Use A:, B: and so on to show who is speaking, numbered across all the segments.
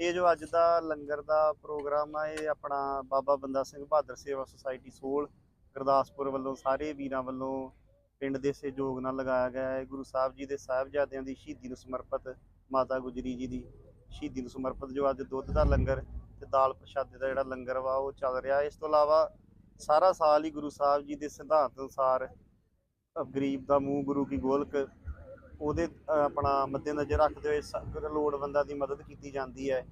A: ਇਹ ਜੋ ਅੱਜ ਦਾ ਲੰਗਰ ਦਾ ਪ੍ਰੋਗਰਾਮ ਆ ਇਹ ਆਪਣਾ ਬਾਬਾ ਬੰਦਾ ਸਿੰਘ ਬਹਾਦਰ ਸੇਵਾ ਸੁਸਾਇਟੀ ਸੋਲ ਗੁਰਦਾਸਪੁਰ ਵੱਲੋਂ ਸਾਰੇ ਵੀਰਾਂ ਵੱਲੋਂ ਪਿੰਡ ਦੇ ਸਹਿਯੋਗ ਨਾਲ ਲਗਾਇਆ ਗਿਆ ਹੈ। ਗੁਰੂ ਸਾਹਿਬ ਜੀ ਦੇ ਸਾਹਿਬਜ਼ਾਦਿਆਂ ਦੀ ਸ਼ਹੀਦੀ ਨੂੰ ਸਮਰਪਿਤ ਮਾਤਾ ਗੁਜਰੀ ਜੀ ਦੀ ਸ਼ਹੀਦੀ ਨੂੰ ਸਮਰਪਿਤ ਜੋ ਅੱਜ ਦੁੱਧ ਦਾ ਲੰਗਰ ਤੇ ਦਾਲ ਪ੍ਰਸ਼ਾਦੇ ਦਾ ਜਿਹੜਾ ਲੰਗਰ ਵਾ ਉਹ ਚੱਲ ਰਿਹਾ। ਇਸ ਤੋਂ ਇਲਾਵਾ ਸਾਰਾ ਸਾਲ ਹੀ ਗੁਰੂ ਸਾਹਿਬ ਜੀ ਦੇ ਸਿਧਾਂਤ ਅਨੁਸਾਰ ਗਰੀਬ ਦਾ ਮੂੰਹ ਗੁਰੂ ਕੀ ਗੋਲਕ ਉਹਦੇ ਅ, ਆਪਣਾ ਮੱਦੇਨਜ਼ਰ ਰੱਖਦੇ ਹੋਏ ਸ- ਲੋੜਵੰਦਾਂ ਦੀ ਮਦਦ ਕੀਤੀ ਜਾਂਦੀ ਹੈ।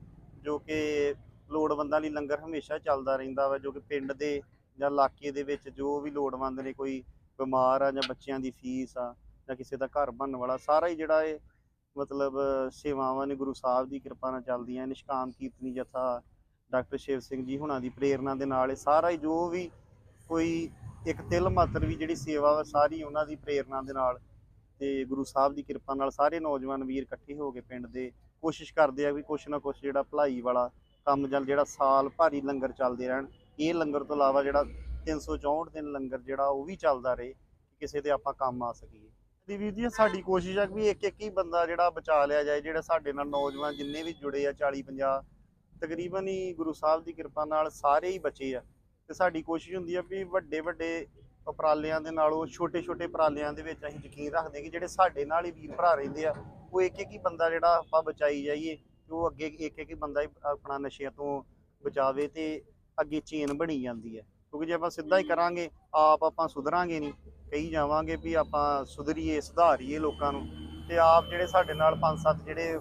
A: ਜੋ ਕਿ ਲੋੜਵੰਦਾਂ ਲਈ ਲੰਗਰ ਹਮੇਸ਼ਾ ਚੱਲਦਾ ਰਹਿੰਦਾ ਵਾ, ਜੋ ਕਿ ਪਿੰਡ ਦੇ ਜਾਂ ਇਲਾਕੇ ਦੇ ਵਿੱਚ ਜੋ ਵੀ ਲੋੜਵੰਦ ਨੇ, ਕੋਈ ਬਿਮਾਰ ਆ ਜਾਂ ਬੱਚਿਆਂ ਦੀ ਫੀਸ ਆ ਜਾਂ ਕਿਸੇ ਦਾ ਘਰ ਬਣਨ ਵਾਲਾ, ਸਾਰਾ ਹੀ ਜਿਹੜਾ ਇਹ ਮਤਲਬ ਸੇਵਾਵਾਂ ਨੇ, ਗੁਰੂ ਸਾਹਿਬ ਦੀ ਕਿਰਪਾ ਨਾਲ ਚੱਲਦੀਆਂ, ਨਿਸ਼ਕਾਮ ਕੀਰਤਨੀ ਜਥਾ, ਡਾਕਟਰ ਸ਼ਿਵ ਸਿੰਘ ਜੀ ਹੁਣਾਂ ਦੀ ਪ੍ਰੇਰਣਾ ਦੇ ਨਾਲ ਇਹ ਸਾਰਾ ਹੀ ਜੋ ਵੀ ਕੋਈ ਇੱਕ ਤਿਲ ਮਾਤਰ ਵੀ ਜਿਹੜੀ ਸੇਵਾ ਵਾ, ਸਾਰੀ ਉਹਨਾਂ ਦੀ ਪ੍ਰੇਰਣਾ ਦੇ ਨਾਲ ਤੇ ਗੁਰੂ ਸਾਹਿਬ ਦੀ ਕਿਰਪਾ ਨਾਲ ਸਾਰੇ ਨੌਜਵਾਨ ਵੀਰ ਇਕੱਠੇ ਹੋ ਕੇ ਪਿੰਡ ਦੇ ਕੋਸ਼ਿਸ਼ ਕਰਦੇ ਆ ਵੀ ਕੁਛ ਨਾ ਕੁਛ ਜਿਹੜਾ ਭਲਾਈ ਵਾਲਾ ਕੰਮ ਚੱਲ ਜਿਹੜਾ ਸਾਲ ਭਾਰੀ ਲੰਗਰ ਚੱਲਦੇ ਰਹਿਣ, ਇਹ ਲੰਗਰ ਤੋਂ ਇਲਾਵਾ ਜਿਹੜਾ 364 ਦਿਨ ਲੰਗਰ ਜਿਹੜਾ ਉਹ ਵੀ ਚੱਲਦਾ ਰਹੇ ਕਿਸੇ ਦੇ ਆਪਾਂ ਕੰਮ ਆ ਸਕੀਏ। ਦੀ ਵੀਰ ਜੀ, ਸਾਡੀ ਕੋਸ਼ਿਸ਼ ਆ ਵੀ ਇੱਕ ਇੱਕ ਹੀ ਬੰਦਾ ਜਿਹੜਾ ਬਚਾ ਲਿਆ ਜਾਏ, ਜਿਹੜਾ ਸਾਡੇ ਨਾਲ ਨੌਜਵਾਨ ਜਿੰਨੇ ਵੀ ਜੁੜੇ ਆ 40 50 ਤਕਰੀਬਨ ਹੀ ਗੁਰੂ ਸਾਹਿਬ ਦੀ ਕਿਰਪਾ ਨਾਲ ਸਾਰੇ ਹੀ ਬਚੇ ਆ। ਤੇ ਸਾਡੀ ਕੋਸ਼ਿਸ਼ ਹੁੰਦੀ ਆ ਵੀ ਵੱਡੇ ਵੱਡੇ ਉਪਰਾਲਿਆਂ ਦੇ ਨਾਲੋਂ ਛੋਟੇ ਛੋਟੇ ਉਪਰਾਲਿਆਂ ਦੇ ਵਿੱਚ ਅਸੀਂ ਯਕੀਨ ਰੱਖਦੇ ਕਿ ਜਿਹੜੇ ਸਾਡੇ ਨਾਲ ਹੀ ਵੀਰ ਭਰਾ ਰਹਿੰਦੇ ਆ ਉਹ ਇੱਕ ਇੱਕ ਹੀ ਬੰਦਾ ਜਿਹੜਾ ਆਪਾਂ ਬਚਾਈ ਜਾਈਏ ਤੇ ਉਹ ਅੱਗੇ ਇੱਕ ਇੱਕ ਹੀ ਬੰਦਾ ਹੀ ਆਪਣਾ ਨਸ਼ਿਆਂ ਤੋਂ ਬਚਾਵੇ ਤੇ ਅੱਗੇ ਚੇਨ ਬਣੀ ਜਾਂਦੀ ਹੈ। ਕਿਉਂਕਿ ਜੇ ਆਪਾਂ ਸਿੱਧਾ ਹੀ ਕਰਾਂਗੇ ਆਪ ਆਪਾਂ ਸੁਧਰਾਂਗੇ ਨਹੀਂ ਕਹੀ ਜਾਵਾਂਗੇ ਵੀ ਆਪਾਂ ਸੁਧਰੀਏ ਸੁਧਾਰੀਏ ਲੋਕਾਂ ਨੂੰ ਤੇ ਆਪ ਜਿਹੜੇ ਸਾਡੇ ਨਾਲ ਪੰਜ ਸੱਤ ਜਿਹੜੇ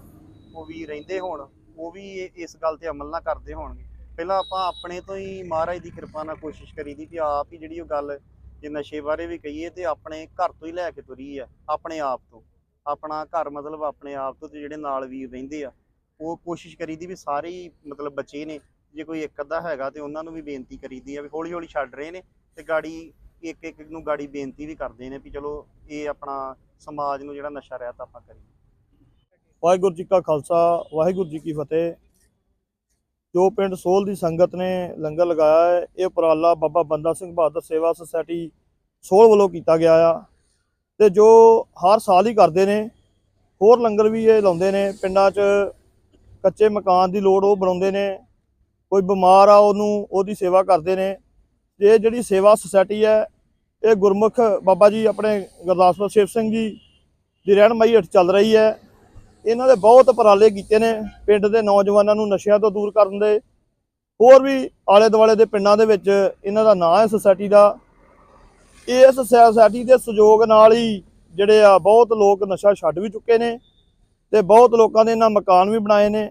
A: ਉਹ ਵੀ ਰਹਿੰਦੇ ਹੋਣ ਉਹ ਵੀ ਇਸ ਗੱਲ ਤੇ ਅਮਲ ਨਾ ਕਰਦੇ ਹੋਣਗੇ। ਪਹਿਲਾਂ ਆਪਾਂ ਆਪਣੇ ਤੋਂ ਹੀ ਮਹਾਰਾਜ ਦੀ ਕਿਰਪਾ ਨਾਲ ਕੋਸ਼ਿਸ਼ ਕਰੀਦੀ ਕਿ ਆਪ ਹੀ ਜਿਹੜੀ ਉਹ ਗੱਲ ਜੇ ਨਸ਼ੇ ਬਾਰੇ ਵੀ ਕਹੀਏ ਤੇ ਆਪਣੇ ਘਰ ਤੋਂ ਹੀ ਲੈ ਕੇ ਤੁਰੀ ਆ ਆਪਣੇ ਆਪ ਤੋਂ। ਆਪਣਾ ਘਰ ਮਤਲਬ ਆਪਣੇ ਆਪ ਤੋਂ ਤੇ ਜਿਹੜੇ ਨਾਲ ਵੀਰ ਰਹਿੰਦੇ ਆ, ਉਹ ਕੋਸ਼ਿਸ਼ ਕਰੀਦੀ ਵੀ ਸਾਰੇ ਹੀ ਮਤਲਬ ਬੱਚੇ ਨੇ, ਜੇ ਕੋਈ ਇੱਕ ਅੱਧਾ ਹੈਗਾ ਤੇ ਉਹਨਾਂ ਨੂੰ ਵੀ ਬੇਨਤੀ ਕਰੀਦੀ ਆ ਵੀ ਹੌਲੀ ਹੌਲੀ ਛੱਡ ਰਹੇ ਨੇ ਤੇ ਗਾੜੀ ਇੱਕ ਇੱਕ ਨੂੰ ਗਾੜੀ ਬੇਨਤੀ ਵੀ ਕਰਦੇ ਨੇ ਵੀ ਚਲੋ ਇਹ ਆਪਣਾ ਸਮਾਜ ਨੂੰ ਜਿਹੜਾ ਨਸ਼ਾ ਰਹਿਤ ਆਪਾਂ ਕਰੀਏ।
B: ਵਾਹਿਗੁਰੂ ਜੀ ਕਾ ਖਾਲਸਾ, ਵਾਹਿਗੁਰੂ ਜੀ ਕੀ ਫਤਿਹ। ਜੋ ਪਿੰਡ ਸੋਲ ਦੀ ਸੰਗਤ ਨੇ ਲੰਗਰ ਲਗਾਇਆ ਹੈ, ਇਹ ਉਪਰਾਲਾ ਬਾਬਾ ਬੰਦਾ ਸਿੰਘ ਬਹਾਦਰ ਸੇਵਾ ਸੁਸਾਇਟੀ ਸੋਲ ਵੱਲੋਂ ਕੀਤਾ ਗਿਆ ਆ। ਤੇ ਜੋ ਹਰ ਸਾਲ ਹੀ ਕਰਦੇ ਨੇ, ਹੋਰ ਲੰਗਰ ਵੀ ਇਹ ਲਾਉਂਦੇ ਨੇ, ਪਿੰਡਾਂ 'ਚ ਕੱਚੇ ਮਕਾਨ ਦੀ ਲੋੜ ਉਹ ਬਣਾਉਂਦੇ ਨੇ, ਕੋਈ ਬਿਮਾਰ ਆ ਉਹਨੂੰ, ਉਹਦੀ ਸੇਵਾ ਕਰਦੇ ਨੇ ਇਹ ਜਿਹੜੀ ਸੇਵਾ ਸੁਸਾਇਟੀ ਹੈ, ਇਹ ਗੁਰਮੁਖ ਬਾਬਾ ਜੀ ਆਪਣੇ ਗੁਰਦਾਸਪੁਰ ਸ਼ਿਵ ਸਿੰਘ ਜੀ ਦੀ ਰਹਿਨਮਾਈ ਹੇਠ ਚੱਲ ਰਹੀ ਹੈ। ਇਹਨਾਂ ਦੇ ਬਹੁਤ ਉਪਰਾਲੇ ਕੀਤੇ ਨੇ, ਪਿੰਡ ਦੇ ਨੌਜਵਾਨਾਂ ਨੂੰ ਨਸ਼ਿਆਂ ਤੋਂ ਦੂਰ ਕਰਨ ਦੇ, ਹੋਰ ਵੀ ਆਲੇ ਦੁਆਲੇ ਦੇ ਪਿੰਡਾਂ ਦੇ ਵਿੱਚ ਇਹਨਾਂ ਦਾ ਨਾਂ ਹੈ ਸੁਸਾਇਟੀ ਦਾ। ਇਸ ਸੋਸਾਇਟੀ ਦੇ ਸਹਿਯੋਗ ਨਾਲ ਹੀ ਜਿਹੜੇ ਆ ਬਹੁਤ ਲੋਕ ਨਸ਼ਾ ਛੱਡ ਵੀ ਚੁੱਕੇ ਨੇ ਤੇ ਬਹੁਤ ਲੋਕਾਂ ਦੇ ਇਹਨਾਂ ਮਕਾਨ ਵੀ ਬਣਾਏ ਨੇ।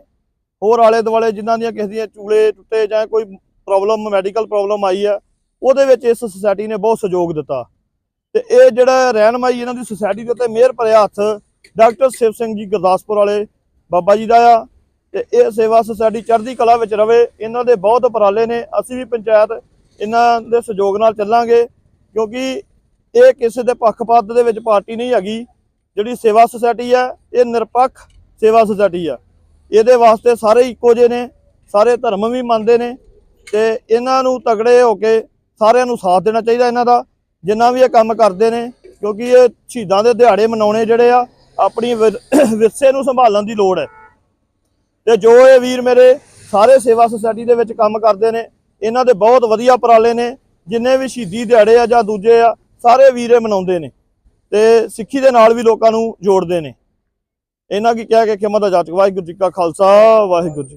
B: ਹੋਰ ਆਲੇ ਦੁਆਲੇ ਜਿਨ੍ਹਾਂ ਦੀਆਂ ਕਿਸੇ ਦੀਆਂ ਚੂਲੇ ਟੁੱਟੇ ਜਾਂ ਕੋਈ ਪ੍ਰੋਬਲਮ ਮੈਡੀਕਲ ਪ੍ਰੋਬਲਮ ਆਈ ਆ, ਉਹਦੇ ਵਿੱਚ ਇਸ ਸੁਸਾਇਟੀ ਨੇ ਬਹੁਤ ਸਹਿਯੋਗ ਦਿੱਤਾ। ਤੇ ਇਹ ਜਿਹੜਾ ਰਹਿਨਮਾਈ ਇਹਨਾਂ ਦੀ ਸੁਸਾਇਟੀ ਦੇ ਉੱਤੇ ਮਿਹਰ ਭਰਿਆ ਹੱਥ ਡਾਕਟਰ ਸ਼ਿਵ ਸਿੰਘ ਜੀ ਗੁਰਦਾਸਪੁਰ ਵਾਲੇ ਬਾਬਾ ਜੀ ਦਾ ਆ, ਤੇ ਇਹ ਸੇਵਾ ਸੁਸਾਇਟੀ ਚੜ੍ਹਦੀ ਕਲਾ ਵਿੱਚ ਰਵੇ, ਇਹਨਾਂ ਦੇ ਬਹੁਤ ਉਪਰਾਲੇ ਨੇ, ਅਸੀਂ ਵੀ ਪੰਚਾਇਤ ਇਹਨਾਂ ਦੇ ਸਹਿਯੋਗ ਨਾਲ ਚੱਲਾਂਗੇ। ਕਿਉਂਕਿ ਇਹ ਕਿਸੇ ਦੇ ਪੱਖਪਾਤ ਦੇ ਵਿੱਚ ਪਾਰਟੀ ਨਹੀਂ ਹੈਗੀ। ਜਿਹੜੀ ਸੇਵਾ ਸੁਸਾਇਟੀ ਹੈ ਇਹ ਨਿਰਪੱਖ ਸੇਵਾ ਸੁਸਾਇਟੀ ਆ। ਇਹਦੇ ਵਾਸਤੇ ਸਾਰੇ ਇੱਕੋ ਜਿਹੇ ਨੇ, ਸਾਰੇ ਧਰਮ ਵੀ ਮੰਨਦੇ ਨੇ ਤੇ ਇਹਨਾਂ ਨੂੰ ਤਗੜੇ ਹੋ ਕੇ ਸਾਰਿਆਂ ਨੂੰ ਸਾਥ ਦੇਣਾ ਚਾਹੀਦਾ ਇਹਨਾਂ ਦਾ। ਜਿੰਨਾ ਵੀ ਇਹ ਕੰਮ ਕਰਦੇ ਨੇ, ਕਿਉਂਕਿ ਇਹ ਸ਼ਹੀਦਾਂ ਦੇ ਦਿਹਾੜੇ ਮਨਾਉਣੇ ਜਿਹੜੇ ਆ, ਆਪਣੀ ਵਿਰ- ਵਿਰਸੇ ਨੂੰ ਸੰਭਾਲਣ ਦੀ ਲੋੜ ਹੈ। ਤੇ ਜੋ ਇਹ ਵੀਰ ਮੇਰੇ ਸਾਰੇ ਸੇਵਾ ਸੁਸਾਇਟੀ ਦੇ ਵਿੱਚ ਕੰਮ ਕਰਦੇ ਨੇ, ਇਹਨਾਂ ਦੇ ਬਹੁਤ ਵਧੀਆ ਉਪਰਾਲੇ ਨੇ। ਜਿੰਨੇ ਵੀ ਸ਼ਹੀਦੀ ਦਿਹਾੜੇ ਆ ਜਾਂ ਦੂਜੇ ਆ, ਸਾਰੇ ਵੀਰੇ ਮਨਾਉਂਦੇ ਨੇ ਤੇ ਸਿੱਖੀ ਦੇ ਨਾਲ ਵੀ ਲੋਕਾਂ ਨੂੰ ਜੋੜਦੇ ਨੇ। ਇਹਨਾਂ ਕੀ ਕਹਿ ਕੇ ਖਿਮਤ ਦਾ ਜਾਚਕ ਵਾਹਿਗੁਰੂ ਜੀ ਕਾ ਖਾਲਸਾ, ਵਾਹਿਗੁਰੂ ਜੀ